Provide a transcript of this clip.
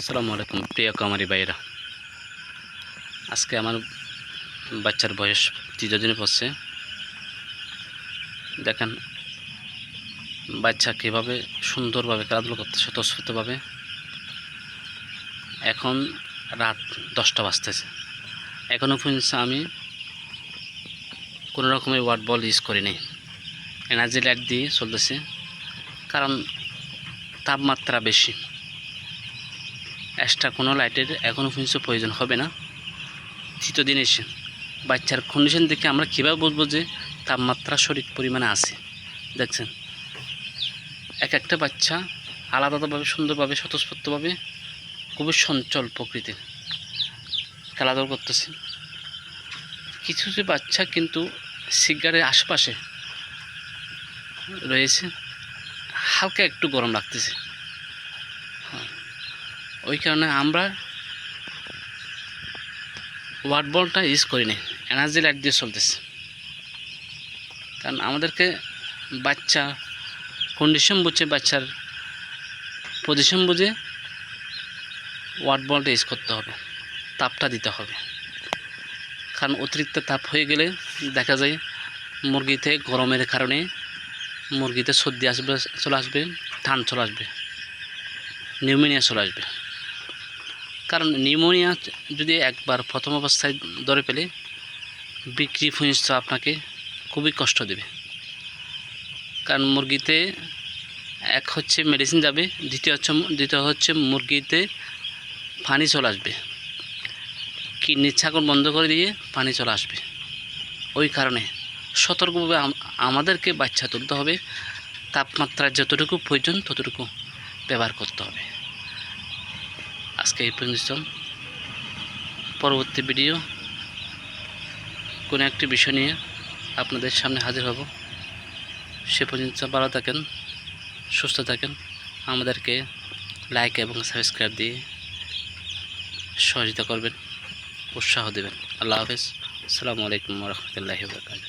আসসালামু আলাইকুম, প্রিয় কামারি ভাইরা আজকে আমার বাচ্চার বয়স তৃতীয় দিনে পড়ছে। দেখেন, বাচ্চা কীভাবে সুন্দরভাবে খেলাধুলো করতে স্বতঃস্ফূর্তভাবে। এখন রাত দশটা বাজতেছে। এখনও পর্যন্ত আমি কোনো রকমের ওয়ার্ড বল ইউজ করিনি এনার্জি লাইট দিয়ে চলতেছে, কারণ তাপমাত্রা বেশি। এক্সট্রা কোনো লাইটের এখনও পর্যন্ত প্রয়োজন হবে না। তৃতীয় দিন এসে বাচ্চার কন্ডিশন দেখে আমরা কীভাবে বুঝব যে তাপমাত্রা সঠিক পরিমাণে আছে। দেখছেন? এক একটা বাচ্চা আলাদাভাবে, সুন্দরভাবে, স্বতঃস্ফূর্তভাবে খুবই সঞ্চল প্রকৃতির খেলাধুলা করতেছে। কিছু কিছু বাচ্চা কিন্তু সিগারের আশেপাশে রয়েছে, হালকা একটু গরম লাগতেছে। ওই কারণে আমরা ওয়াট বলটা ইউজ করি নি এনার্জি লাইট দিয়ে চলতেছে। কারণ আমাদেরকে বাচ্চা কন্ডিশন বুঝে বাচ্চার পজিশন বুঝে ওয়াট বলটা ইউজ করতে হবে। তাপটা দিতে হবে। কারণ অতিরিক্ত তাপ হয়ে গেলে দেখা যায় মুরগিতে গরমের কারণে মুরগিতে সর্দি আসবে, চলে আসবে ঠান চলে আসবে নিউমোনিয়া চলে আসবে। কারণ নিউমোনিয়া যদি একবার প্রথম অবস্থায় ধরে পেলে বিক্রি ফুঁসটা আপনাকে খুবই কষ্ট দেবে। কারণ মুরগিতে এক হচ্ছে মেডিসিন যাবে, দ্বিতীয় হচ্ছে দ্বিতীয় হচ্ছে মুরগিতে পানি চলে আসবে। কিডনির ছাগল বন্ধ করে দিয়ে পানি চলে আসবে। ওই কারণে সতর্কভাবে আমাদেরকে বাচ্চা তুলতে হবে। তাপমাত্রা যতটুকু প্রয়োজন ততটুকু ব্যবহার করতে হবে। আজকে এই পর্যন্ত পরবর্তী ভিডিও কোনো একটি বিষয় নিয়ে আপনাদের সামনে হাজির হব। সে পর্যন্ত ভালো থাকেন, সুস্থ থাকেন। আমাদেরকে লাইক এবং সাবস্ক্রাইব দিয়ে সহযোগিতা করবেন, উৎসাহ দেবেন। আল্লাহ হাফেজ। আসসালামু আলাইকুম রহমতুল্লাহি বরকাত